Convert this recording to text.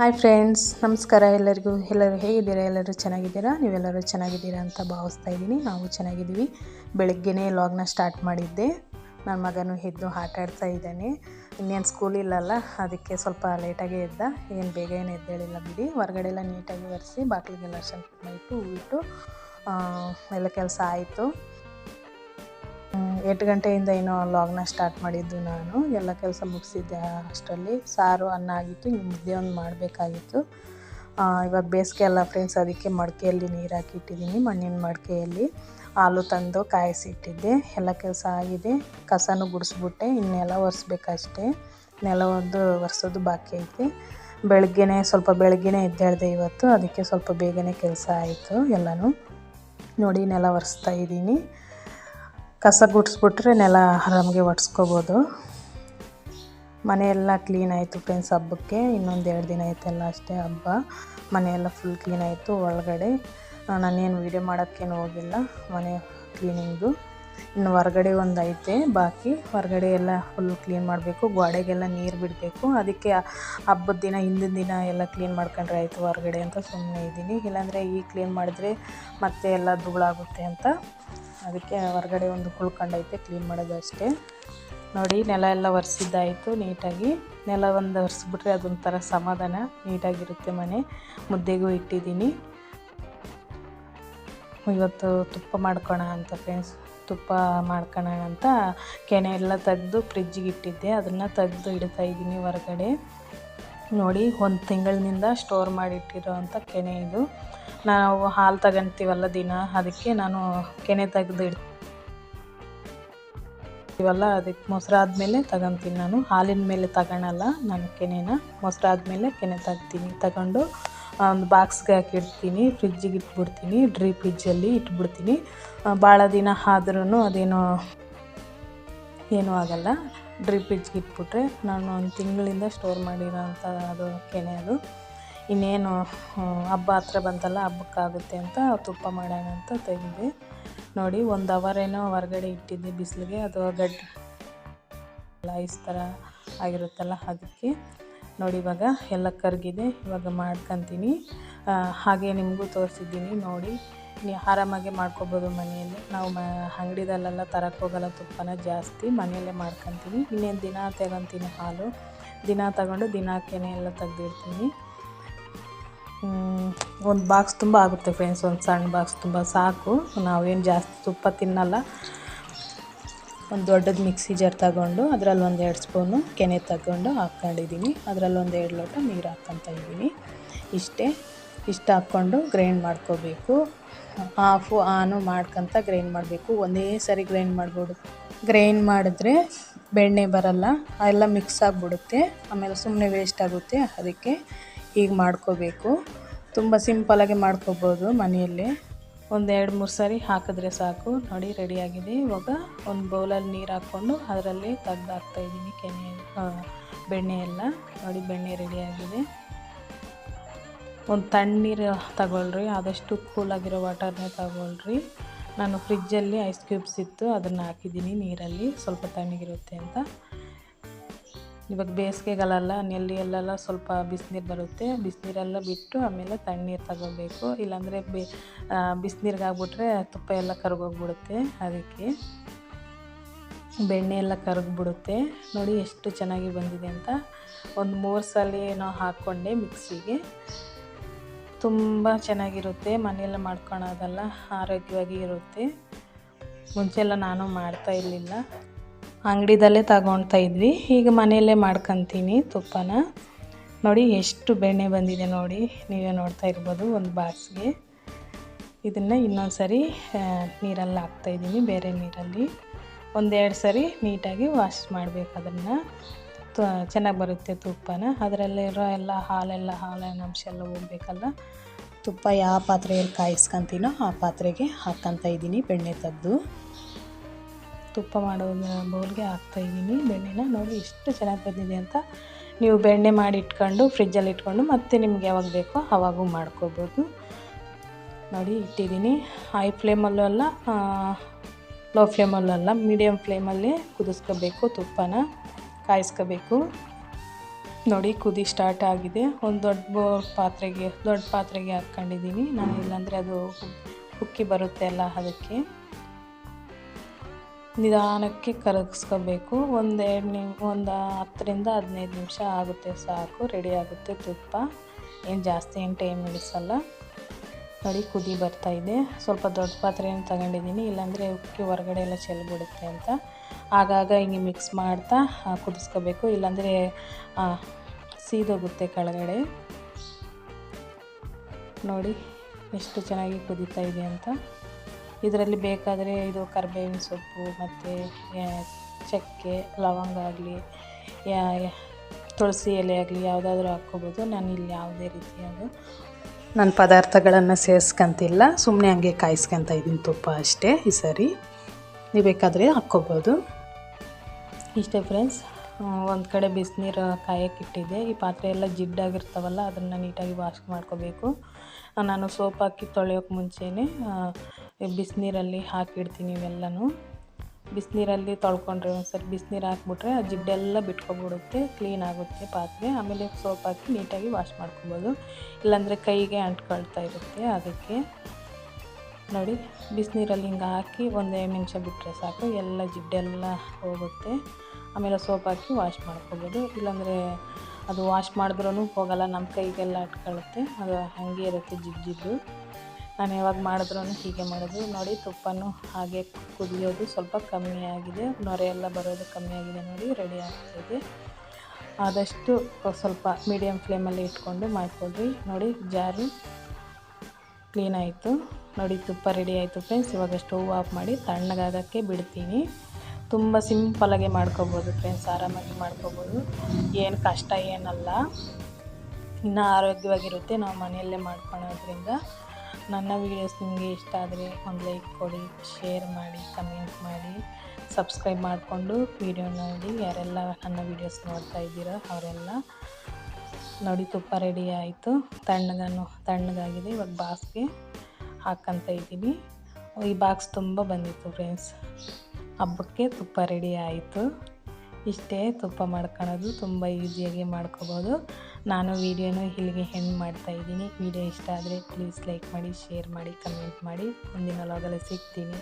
Hi friends ನಮಸ್ಕಾರ ಎಲ್ಲರಿಗೂ. ಎಲ್ಲರೂ ಹೇಗಿದ್ದೀರಾ? ಎಲ್ಲರೂ ಚೆನ್ನಾಗಿದ್ದೀರಾ? ನೀವೆಲ್ಲರೂ ಚೆನ್ನಾಗಿದ್ದೀರಾ ಅಂತ ಭಾವಿಸ್ತಾ ಇದ್ದೀನಿ. ನಾವು ಚೆನ್ನಾಗಿದ್ದೀವಿ. ಬೆಳಗ್ಗೆನೇ ಲಾಗ್ನ ಸ್ಟಾರ್ಟ್ ಮಾಡಿದ್ದೆ. ನನ್ನ ಮಗನೂ ಎದ್ದು ಆಟ ಆಡ್ತಾ ಇದ್ದಾನೆ. ಇನ್ನೇನು ಸ್ಕೂಲ್ ಇಲ್ಲಲ್ಲ, ಅದಕ್ಕೆ ಸ್ವಲ್ಪ ಲೇಟಾಗೇ ಎದ್ದ. ಏನು ಬೇಗ ಏನು ಎದ್ದೇಳಿಲ್ಲ ಬಿಡಿ. ಹೊರಗಡೆ ಎಲ್ಲ ನೀಟಾಗಿ ಒರೆಸಿ, ಬಾಗಿಲಿಗೆಲ್ಲ ಸ್ವಲ್ಪ ಇಟ್ಟು ಹೂವಿಟ್ಟು ಎಲ್ಲ ಕೆಲಸ ಆಯಿತು. ಎಂಟು ಗಂಟೆಯಿಂದ ಏನೋ ಲಾಗ್ನ ಸ್ಟಾರ್ಟ್ ಮಾಡಿದ್ದು ನಾನು. ಎಲ್ಲ ಕೆಲಸ ಮುಗಿಸಿದ್ದೆ ಅಷ್ಟರಲ್ಲಿ. ಸಾರು, ಅನ್ನ ಆಗಿತ್ತು, ಇನ್ನು ಮುದ್ದೆ ಒಂದು ಮಾಡಬೇಕಾಗಿತ್ತು. ಇವಾಗ ಬೇಸಿಗೆ ಅಲ್ಲ ಫ್ರೆಂಡ್ಸ್ ಅದಕ್ಕೆ ಮಡಿಕೆಯಲ್ಲಿ ನೀರು ಹಾಕಿ ಇಟ್ಟಿದ್ದೀನಿ ಮಣ್ಣಿನ ಮಡಿಕೆಯಲ್ಲಿ. ಹಾಲು ತಂದು ಕಾಯಿಸಿಟ್ಟಿದ್ದೆ. ಎಲ್ಲ ಕೆಲಸ ಆಗಿದೆ. ಕಸನೂ ಗುಡಿಸ್ಬಿಟ್ಟೆ, ಇನ್ನೆಲ್ಲ ಒರೆಸ್ಬೇಕಷ್ಟೆ. ನೆಲ ಒಂದು ಒರೆಸೋದು ಬಾಕಿ ಐತಿ. ಬೆಳಗ್ಗೆನೇ, ಸ್ವಲ್ಪ ಬೆಳಗ್ಗೆನೇ ಎದ್ದೇಳಿದೆ ಇವತ್ತು. ಅದಕ್ಕೆ ಸ್ವಲ್ಪ ಬೇಗನೆ ಕೆಲಸ ಆಯಿತು ಎಲ್ಲನೂ. ನೋಡಿ ನೆಲ ಒರೆಸ್ತಾ ಇದ್ದೀನಿ. ಕಸ ಗುಡಿಸ್ಬಿಟ್ರೆ ನೆಲ ಆರಾಮಾಗಿ ಒಡ್ಸ್ಕೋಬೋದು. ಮನೆಯೆಲ್ಲ ಕ್ಲೀನ್ ಆಯಿತು ಫ್ರೆಂಡ್ಸ್ ಹಬ್ಬಕ್ಕೆ, ಇನ್ನೊಂದು ಎರಡು ದಿನ ಆಯ್ತಲ್ಲ ಅಷ್ಟೇ ಹಬ್ಬ. ಮನೆಯೆಲ್ಲ ಫುಲ್ ಕ್ಲೀನ್ ಆಯಿತು ಒಳಗಡೆ. ನಾನೇನು ವೀಡಿಯೋ ಮಾಡೋಕ್ಕೇನು ಹೋಗಿಲ್ಲ, ಮನೆ ಕ್ಲೀನಿಂಗು ಇನ್ನು ಹೊರಗಡೆ ಒಂದು ಐತೆ, ಬಾಕಿ ಹೊರಗಡೆ ಎಲ್ಲ ಫುಲ್ ಕ್ಲೀನ್ ಮಾಡಬೇಕು, ಗೋಡೆಗೆಲ್ಲ ನೀರು ಬಿಡಬೇಕು. ಅದಕ್ಕೆ ಹಬ್ಬದ ದಿನ, ಹಿಂದಿನ ದಿನ ಎಲ್ಲ ಕ್ಲೀನ್ ಮಾಡ್ಕೊಂಡ್ರೆ ಆಯಿತು ಹೊರಗಡೆ ಅಂತ ಸುಮ್ಮನೆ ಇದ್ದೀನಿ ಇಲ್ಲಾಂದರೆ ಈಗ ಕ್ಲೀನ್ ಮಾಡಿದ್ರೆ ಮತ್ತೆ ಎಲ್ಲ ಧೂಳಾಗುತ್ತೆ ಅಂತ. ಅದಕ್ಕೆ ಹೊರಗಡೆ ಒಂದು ಕುಳ್ಕೊಂಡೈತೆ ಕ್ಲೀನ್ ಮಾಡೋದು ಅಷ್ಟೇ. ನೋಡಿ, ನೆಲ ಎಲ್ಲ ಒರೆಸಿದ್ದಾಯಿತು ನೀಟಾಗಿ. ನೆಲ ಒಂದು ಒರೆಸ್ಬಿಟ್ರೆ ಅದೊಂಥರ ಸಮಾಧಾನ, ನೀಟಾಗಿರುತ್ತೆ ಮನೆ. ಮುದ್ದೆಗೂ ಇಟ್ಟಿದ್ದೀನಿ. ಇವತ್ತು ತುಪ್ಪ ಮಾಡ್ಕೋಣ ಅಂತ ಫ್ರೆಂಡ್ಸ್ ತುಪ್ಪ ಮಾಡ್ಕೋಣ ಅಂತ ಕೆನೆ ಎಲ್ಲ ತೆಗೆದು ಫ್ರಿಜ್ಜಿಗೆ ಇಟ್ಟಿದ್ದೆ. ಅದನ್ನು ತೆಗೆದು ಇಡ್ತಾ ಇದ್ದೀನಿ ಹೊರಗಡೆ. ನೋಡಿ, ಒಂದು ತಿಂಗಳಿನಿಂದ ಸ್ಟೋರ್ ಮಾಡಿಟ್ಟಿರೋ ಅಂಥ ಕೆನೆ ಇದು. ನಾವು ಹಾಲು ತಗೊಂತೀವಲ್ಲ ದಿನ, ಅದಕ್ಕೆ ನಾನು ಕೆನೆ ತೆಗೆದು ಇಡ್ತೀವಲ್ಲ ಅದಕ್ಕೆ ಅದಕ್ಕೆ ಆದಮೇಲೆ ತಗೊತೀನಿ ನಾನು. ಹಾಲಿನ ಮೇಲೆ ತಗೊಳಲ್ಲ ನಾನು ಕೆನೆನ ಮೊಸರಾದ್ಮೇಲೆ ಕೆನೆ ತೆಗ್ತೀನಿ. ತಗೊಂಡು ಒಂದು ಬಾಕ್ಸ್ಗೆ ಹಾಕಿಡ್ತೀನಿ, ಫ್ರಿಜ್ಜಿಗೆ ಇಟ್ಬಿಡ್ತೀನಿ, ಡ್ರೀ ಫ್ರಿಜ್ಜಲ್ಲಿ ಇಟ್ಬಿಡ್ತೀನಿ. ಭಾಳ ದಿನ ಆದ್ರೂ ಅದೇನೋ ಏನೂ ಆಗಲ್ಲ. ಡ್ರಿಪ್ ಫ್ರಿಜ್ಗೆ ಇಟ್ಬಿಟ್ರೆ ನಾನು ಒಂದು ತಿಂಗಳಿಂದ ಸ್ಟೋರ್ ಮಾಡಿರೋ ಅಂಥ ಅದು ಕೆನೆ ಅದು. ಇನ್ನೇನು ಹಬ್ಬ ಹತ್ರ ಬಂತಲ್ಲ ಹಬ್ಬಕ್ಕಾಗುತ್ತೆ ಅಂತ ತುಪ್ಪ ಮಾಡೋಣ ಅಂತ ತೆಗೆದೆ ನೋಡಿ, ಒಂದು ಅವರೇನೋ ಹೊರಗಡೆ ಇಟ್ಟಿದ್ದೆ ಬಿಸಿಲಿಗೆ. ಅದು ಗಡ್ಡೆ ಐಸ್ ಥರ ಆಗಿರುತ್ತಲ್ಲ ಅದಕ್ಕೆ. ನೋಡಿ, ಇವಾಗ ಎಲ್ಲ ಕರಗಿದೆ. ಇವಾಗ ಮಾಡ್ಕೊತೀನಿ. ಹಾಗೆ ನಿಮಗೂ ತೋರಿಸಿದ್ದೀನಿ. ನೋಡಿ, ನೀ ಆರಾಮಾಗೆ ಮಾಡ್ಕೊಬೋದು ಮನೆಯಲ್ಲಿ. ನಾವು ಮ, ಅಂಗಡಿದಲ್ಲೆಲ್ಲ ತರಕ್ಕೆ ಹೋಗಲ್ಲ, ತುಪ್ಪನ ಜಾಸ್ತಿ. ಮನೆಯಲ್ಲೇ ಮಾಡ್ಕೊತೀನಿ. ಇನ್ನೇನು ದಿನ ತಗೊತೀನಿ ಹಾಲು. ದಿನ ತಗೊಂಡು ದಿನಕ್ಕೇನೆ ಕೆನೆ ಎಲ್ಲ ತೆಗ್ದಿಡ್ತೀನಿ. ಒಂದು ಬಾಕ್ಸ್ ತುಂಬ ಆಗುತ್ತೆ ಫ್ರೆಂಡ್ಸ್ ಒಂದು ಸಣ್ಣ ಬಾಕ್ಸ್ ತುಂಬ ಸಾಕು. ನಾವೇನು ಜಾಸ್ತಿ ತುಪ್ಪ ತಿನ್ನಲ್ಲ. ಒಂದು ದೊಡ್ಡದು ಮಿಕ್ಸಿ ಜಾರ್ ತಗೊಂಡು, ಅದರಲ್ಲಿ ಒಂದು ಎರಡು ಸ್ಪೂನು ಕೆನೆ ತಗೊಂಡು ಹಾಕ್ಕೊಂಡಿದ್ದೀನಿ ಅದರಲ್ಲಿ ಒಂದು ಎರಡು ಲೋಟ ನೀರು ಹಾಕ್ಕೊತ ಇದ್ದೀನಿ ಇಷ್ಟೇ. ಇಷ್ಟು ಹಾಕ್ಕೊಂಡು ಗ್ರೈಂಡ್ ಮಾಡ್ಕೋಬೇಕು. ಹಾಫು ಆನು ಮಾಡ್ಕೊತ ಗ್ರೈಂಡ್ ಮಾಡಬೇಕು. ಒಂದೇ ಸರಿ ಗ್ರೈಂಡ್ ಮಾಡ್ಬೋದು. ಗ್ರೈಂಡ್ ಮಾಡಿದ್ರೆ ಬೆಣ್ಣೆ ಬರಲ್ಲ. ಎಲ್ಲ ಮಿಕ್ಸ್ ಆಗಿಬಿಡುತ್ತೆ. ಆಮೇಲೆ ಸುಮ್ಮನೆ ವೇಸ್ಟ್ ಆಗುತ್ತೆ. ಅದಕ್ಕೆ ಹೀಗೆ ಮಾಡ್ಕೋಬೇಕು. ತುಂಬ ಸಿಂಪಲಾಗಿ ಮಾಡ್ಕೋಬೋದು ಮನೆಯಲ್ಲೇ. ಒಂದು ಎರಡು ಮೂರು ಸಾರಿ ಹಾಕಿದ್ರೆ ಸಾಕು. ನೋಡಿ ರೆಡಿಯಾಗಿದೆ ಇವಾಗ ಒಂದು ಬೌಲಲ್ಲಿ ನೀರು ಹಾಕ್ಕೊಂಡು ಅದರಲ್ಲಿ ತೆಗ್ದು ಹಾಕ್ತಾಯಿದ್ದೀನಿ ಕೆನೆ ಬೆಣ್ಣೆ ಎಲ್ಲ. ನೋಡಿ, ಬೆಣ್ಣೆ ರೆಡಿಯಾಗಿದೆ ಒಂದು ತಣ್ಣೀರು ತಗೊಳ್ರಿ. ಆದಷ್ಟು ಕೂಲಾಗಿರೋ ವಾಟರ್ನೇ ತಗೊಳ್ರಿ. ನಾನು ಫ್ರಿಜ್ಜಲ್ಲಿ ಐಸ್ ಕ್ಯೂಬ್ಸ್ ಇತ್ತು. ಅದನ್ನು ಹಾಕಿದ್ದೀನಿ ನೀರಲ್ಲಿ. ಸ್ವಲ್ಪ ತಣ್ಣಗಿರುತ್ತೆ ಅಂತ. ಇವಾಗ ಬೇಸಿಗೆಗಳೆಲ್ಲ ನೆಲ್ಲಿ ಎಲ್ಲೆಲ್ಲ ಸ್ವಲ್ಪ ಬಿಸಿನೀರು ಬರುತ್ತೆ. ಬಿಸಿನೀರೆಲ್ಲ ಬಿಟ್ಟು ಆಮೇಲೆ ತಣ್ಣೀರು ತಗೋಬೇಕು. ಇಲ್ಲಾಂದರೆ ಬಿ ಬಿಸಿನೀರಿಗಾಗ್ಬಿಟ್ರೆ ತುಪ್ಪ ಎಲ್ಲ ಕರಗೋಗ್ಬಿಡುತ್ತೆ ಅದಕ್ಕೆ. ಬೆಣ್ಣೆ ಎಲ್ಲ ಕರಗ್ಬಿಡುತ್ತೆ. ನೋಡಿ ಎಷ್ಟು ಚೆನ್ನಾಗಿ ಬಂದಿದೆ ಅಂತ. ಒಂದು ಮೂರು ಸಲ ಏನೋ ಹಾಕ್ಕೊಂಡೆ ಮಿಕ್ಸಿಗೆ. ತುಂಬ ಚೆನ್ನಾಗಿರುತ್ತೆ. ಮನೆಯಲ್ಲ ಮಾಡ್ಕೊಳೋದೆಲ್ಲ ಆರೋಗ್ಯವಾಗಿ ಇರುತ್ತೆ. ಮುಂಚೆಲ್ಲ ನಾನು ಮಾಡ್ತಾ ಇರಲಿಲ್ಲ. ಅಂಗಡಿದಲ್ಲೇ ತಗೊಳ್ತಾ ಇದ್ವಿ. ಈಗ ಮನೆಯಲ್ಲೇ ಮಾಡ್ಕೊತೀನಿ ತುಪ್ಪನ. ನೋಡಿ ಎಷ್ಟು ಬೆಣ್ಣೆ ಬಂದಿದೆ ನೋಡಿ. ನೀವೇ ನೋಡ್ತಾ ಇರ್ಬೋದು ಒಂದು ಬಾಕ್ಸ್ಗೆ. ಇದನ್ನು ಇನ್ನೊಂದು ಸರಿ ನೀರಲ್ಲಿ ಹಾಕ್ತಾಯಿದ್ದೀನಿ ಬೇರೆ ನೀರಲ್ಲಿ. ಒಂದೆರಡು ಸರಿ ನೀಟಾಗಿ ವಾಶ್ ಮಾಡಬೇಕು ಅದನ್ನು. ಚೆನ್ನಾಗಿ ಬರುತ್ತೆ ತುಪ್ಪನ. ಅದರಲ್ಲಿರೋ ಎಲ್ಲ ಹಾಲೆಲ್ಲ ಹಾಲಿನ ಅಂಶ ಎಲ್ಲ ಹೋಗ್ಬೇಕಲ್ಲ. ತುಪ್ಪ ಯಾವ ಪಾತ್ರೆಯಲ್ಲಿ ಕಾಯಿಸ್ಕೊತೀನೋ ಆ ಪಾತ್ರೆಗೆ ಹಾಕ್ಕೊತ ಇದ್ದೀನಿ ಬೆಣ್ಣೆ ತೆಗೆದು. ತುಪ್ಪ ಮಾಡೋದು ಬೌಲ್ಗೆ ಹಾಕ್ತಾಯಿದ್ದೀನಿ ಬೆಣ್ಣೆನ ನೋಡಿ ಎಷ್ಟು ಚೆನ್ನಾಗಿ ಬಂದಿದೆ ಅಂತ ನೀವು ಬೆಣ್ಣೆ ಮಾಡಿ ಇಟ್ಕೊಂಡು ಫ್ರಿಜ್ಜಲ್ಲಿ ಇಟ್ಕೊಂಡು ಮತ್ತೆ ನಿಮ್ಗೆ ಯಾವಾಗ ಬೇಕೋ ಆವಾಗೂ ಮಾಡ್ಕೋಬೋದು. ನೋಡಿ ಇಟ್ಟಿದ್ದೀನಿ. ಹೈ ಫ್ಲೇಮಲ್ಲೂ ಅಲ್ಲ ಲೋ ಫ್ಲೇಮಲ್ಲೂ ಅಲ್ಲ ಮೀಡಿಯಮ್ ಫ್ಲೇಮಲ್ಲೇ ಕುದಿಸ್ಕೋಬೇಕು ತುಪ್ಪನ, ಕಾಯಿಸ್ಕೋಬೇಕು. ನೋಡಿ ಕುದಿ ಸ್ಟಾರ್ಟ್ ಆಗಿದೆ. ಒಂದು ದೊಡ್ಡ ಪಾತ್ರೆಗೆ ದೊಡ್ಡ ಪಾತ್ರೆಗೆ ಹಾಕ್ಕೊಂಡಿದ್ದೀನಿ. ನಾನು ಇಲ್ಲಾಂದರೆ ಅದು ಉಕ್ಕಿ ಬರುತ್ತೆ ಅಲ್ಲ ಅದಕ್ಕೆ. ನಿಧಾನಕ್ಕೆ ಕರಗಿಸ್ಕೋಬೇಕು. ಒಂದು ಎರಡು ನಿಮ್, ಒಂದು ಹತ್ತರಿಂದ ಹದಿನೈದು ನಿಮಿಷ ಆಗುತ್ತೆ ಸಾಕು, ರೆಡಿ ಆಗುತ್ತೆ ತುಪ್ಪ. ಏನು ಜಾಸ್ತಿ ಏನು ಟೈಮ್ ಹಿಡಿಸಲ್ಲ. ನೋಡಿ, ಕುದಿ ಬರ್ತಾಯಿದೆ ಸ್ವಲ್ಪ ದೊಡ್ಡ ಪಾತ್ರೆಯನ್ನು ತಗೊಂಡಿದ್ದೀನಿ, ಇಲ್ಲಾಂದರೆ ಉಕ್ಕಿ ಹೊರಗಡೆ ಎಲ್ಲ ಚೆಲ್ಬಿಡುತ್ತೆ ಅಂತ. ಆಗಾಗ ಹಿಂಗೆ ಮಿಕ್ಸ್ ಮಾಡ್ತಾ ಕುದಿಸ್ಕೋಬೇಕು. ಇಲ್ಲಾಂದರೆ ಸೀದೋಗುತ್ತೆ ಕೆಳಗಡೆ. ನೋಡಿ, ಎಷ್ಟು ಚೆನ್ನಾಗಿ ಕುದೀತಾ ಇದೆ ಅಂತ. ಇದರಲ್ಲಿ ಬೇಕಾದರೆ ಇದು ಕರಿಬೇವಿನ ಸೊಪ್ಪು ಮತ್ತು ಚಕ್ಕೆ, ಲವಂಗ ಆಗಲಿ ತುಳಸಿ ಎಲೆ ಆಗಲಿ ಯಾವುದಾದ್ರೂ ಹಾಕ್ಕೋಬೋದು. ನಾನು ಇಲ್ಲಿ ಯಾವುದೇ ರೀತಿಯಾದ ನನ್ನ ಪದಾರ್ಥಗಳನ್ನು ಸೇರಿಸ್ಕೊಂತಿಲ್ಲ. ಸುಮ್ಮನೆ ಹಂಗೆ ಕಾಯಿಸ್ಕೊತ ಇದ್ದೀನಿ ತುಪ್ಪ ಅಷ್ಟೇ ಈ ಸರಿ. ನೀವು ಬೇಕಾದರೆ ಹಾಕ್ಕೋಬೋದು. ಇಷ್ಟೇ ಫ್ರೆಂಡ್ಸ್ ಒಂದು ಕಡೆ ಬಿಸಿನೀರು ಕಾಯಕ್ಕಿಟ್ಟಿದ್ದೆ ಈ ಪಾತ್ರೆ ಎಲ್ಲ ಜಿಡ್ಡಾಗಿರ್ತಾವಲ್ಲ ಅದನ್ನು ನೀಟಾಗಿ ವಾಶ್ ಮಾಡ್ಕೋಬೇಕು. ನಾನು ಸೋಪ್ ಹಾಕಿ ತೊಳೆಯೋಕೆ ಮುಂಚೆನೇ ಬಿಸಿನೀರಲ್ಲಿ ಹಾಕಿಡ್ತೀನಿ ಇವೆಲ್ಲನೂ. ಬಿಸಿನೀರಲ್ಲಿ ತೊಳ್ಕೊಂಡ್ರೆ ಒಂದ್ಸರಿ ಬಿಸಿನೀರು ಹಾಕ್ಬಿಟ್ರೆ ಆ ಜಿಡ್ಡೆಲ್ಲ ಬಿಟ್ಕೊಬಿಡುತ್ತೆ ಕ್ಲೀನ್ ಆಗುತ್ತೆ ಪಾತ್ರೆ. ಆಮೇಲೆ ಸೋಪ್ ಹಾಕಿ ನೀಟಾಗಿ ವಾಶ್ ಮಾಡ್ಕೊಬೋದು. ಇಲ್ಲಾಂದರೆ ಕೈಗೆ ಅಂಟ್ಕೊಳ್ತಾ ಇರುತ್ತೆ ಅದಕ್ಕೆ. ನೋಡಿ, ಬಿಸಿನೀರಲ್ಲಿ ಹಿಂಗೆ ಹಾಕಿ ಒಂದೇ ನಿಮಿಷ ಬಿಟ್ಟರೆ ಸಾಕು, ಎಲ್ಲ ಜಿಡ್ಡೆಲ್ಲ ಹೋಗುತ್ತೆ. ಆಮೇಲೆ ಸೋಪ್ ಹಾಕಿ ವಾಶ್ ಮಾಡ್ಕೊಬೋದು. ಇಲ್ಲಾಂದರೆ ಅದು ವಾಶ್ ಮಾಡಿದ್ರೂ ಹೋಗಲ್ಲ ನಮ್ಮ ಕೈಗೆಲ್ಲ ಅಟ್ಕೊಳ್ಳುತ್ತೆ ಅದು ಹಾಗೆ ಇರುತ್ತೆ ಜಿಡ್ಡು ಜಿಡ್ಡು. ನಾನು ಯಾವಾಗ ಮಾಡಿದ್ರೂ ಹೀಗೆ ಮಾಡೋದು ನೋಡಿ, ತುಪ್ಪನೂ ಹಾಗೆ ಕುದಿಯೋದು ಸ್ವಲ್ಪ ಕಮ್ಮಿ ಆಗಿದೆ. ನೊರೆ ಬರೋದು ಕಮ್ಮಿ ಆಗಿದೆ ನೋಡಿ ರೆಡಿ ಆಗ್ತಿದೆ ಆದಷ್ಟು ಸ್ವಲ್ಪ ಮೀಡಿಯಮ್ ಫ್ಲೇಮಲ್ಲಿ ಇಟ್ಕೊಂಡು ಮಾಡಿಕೊಡ್ರಿ ನೋಡಿ, ಜಾರಿ ಕ್ಲೀನ್ ಆಯಿತು. ನೋಡಿ, ತುಪ್ಪ ರೆಡಿ ಆಯಿತು ಫ್ರೆಂಡ್ಸ್ ಇವಾಗ ಸ್ಟವ್ ಆಫ್ ಮಾಡಿ ತಣ್ಣಗಾಗೋಕ್ಕೆ ಬಿಡ್ತೀನಿ. ತುಂಬ ಸಿಂಪಲಾಗಿ ಮಾಡ್ಕೊಬೋದು ಫ್ರೆಂಡ್ಸ್ ಆರಾಮಾಗಿ ಮಾಡ್ಕೊಬೋದು. ಏನು ಕಷ್ಟ ಏನಲ್ಲ. ಇನ್ನೂ ಆರೋಗ್ಯವಾಗಿರುತ್ತೆ. ನಾವು ಮನೆಯಲ್ಲೇ ಮಾಡ್ಕೊಳೋದ್ರಿಂದ. ನನ್ನ ವೀಡಿಯೋಸ್ ನಿಮಗೆ ಇಷ್ಟ ಆದರೆ ಒಂದು ಲೈಕ್ ಕೊಡಿ ಶೇರ್ ಮಾಡಿ ಕಮೆಂಟ್ ಮಾಡಿ ಸಬ್ಸ್ಕ್ರೈಬ್ ಮಾಡಿಕೊಂಡು ವೀಡಿಯೋ ನೋಡಿ. ಯಾರೆಲ್ಲ ನನ್ನ ವೀಡಿಯೋಸ್ ನೋಡ್ತಾ ಇದ್ದೀರೋ ಅವರೆಲ್ಲ ನೋಡಿ ತುಪ್ಪ ರೆಡಿ ಆಯಿತು. ತಣ್ಣಗನ್ನು, ತಣ್ಣಗಾಗಿದೆ. ಇವಾಗ ಬಾಕ್ಸ್ಗೆ ಹಾಕ್ಕಂತ ಇದ್ದೀನಿ. ಈ ಬಾಕ್ಸ್ ತುಂಬ ಬಂದಿತ್ತು ಫ್ರೆಂಡ್ಸ್ ಹಬ್ಬಕ್ಕೆ ತುಪ್ಪ ರೆಡಿ ಆಯಿತು. ಇಷ್ಟೇ ತುಪ್ಪ ಮಾಡ್ಕೊಳೋದು ತುಂಬ ಈಸಿಯಾಗಿ ಮಾಡ್ಕೋಬೋದು. ನಾನು ವೀಡಿಯೋನ ಇಲ್ಲಿಗೆ ಹೆಂಗೆ ಮಾಡ್ತಾ ಇದ್ದೀನಿ. ವಿಡಿಯೋ ಇಷ್ಟ ಆದರೆ ಪ್ಲೀಸ್ ಲೈಕ್ ಮಾಡಿ ಶೇರ್ ಮಾಡಿ ಕಮೆಂಟ್ ಮಾಡಿ. ಮುಂದಿನ ಲಾಗಲ್ಲಿ ಸಿಗ್ತೀನಿ.